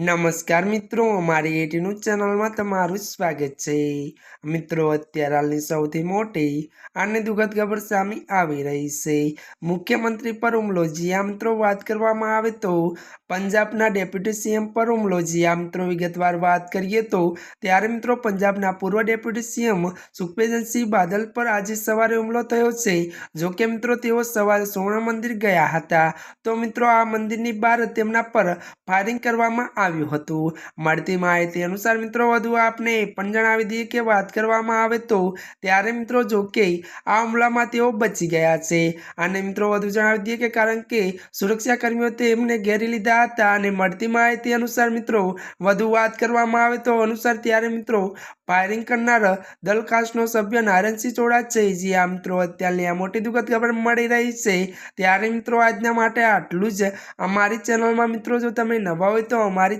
નમસ્કાર મિત્રો, અમારી એટીનું ચેનલમાં તમારું સ્વાગત છે. મિત્રો, અત્યારે હાલની સૌથી મોટી અને દુઃખદ ખબર સામે આવી રહી છે. મુખ્યમંત્રી પર હુમલો જ્યાં મિત્રો વાત કરવામાં આવે તો પંજાબના ડેપ્યુટી સીએમ પર હુમલો જ્યાં મિત્રો વિગતવાર વાત કરીએ તો ત્યારે મિત્રો પંજાબના પૂર્વ ડેપ્યુટી સીએમ સુખબીરસિંહ બાદલ પર આજે સવારે હુમલો થયો છે. જો કે મિત્રો, તેઓ સવારે સુવર્ણ મંદિર ગયા હતા. તો મિત્રો, આ મંદિરની બહાર તેમના પર ફાયરિંગ કરવામાં આવ્યું હતું. મળતી માહિતી અનુસાર મિત્રો, વધુ આપને પણ જણાવી દઈએ કે વાત કરવામાં આવે તો ત્યારે મિત્રો, જો કે આ હુમલામાં તેઓ બચી ગયા છે. અને મિત્રો, વધુ જણાવી દઈએ કે કારણ કે સુરક્ષા કર્મીઓ તેમને ઘેરી લીધા હતા અને મળતી માહિતી અનુસાર મિત્રો, વધુ વાત કરવામાં આવે તો અનુસાર ત્યારે મિત્રો ફાયરિંગ કરનાર દલખાસનો સભ્ય નારાયણસિંહ ચોડા છે. જે આ મિત્રો, અત્યારની આ મોટી દુઃખદ ખબર મળી રહી છે. ત્યારે મિત્રો, આજના માટે આટલું જ. અમારી ચેનલમાં મિત્રો, જો તમે નવા હોય તો અમારી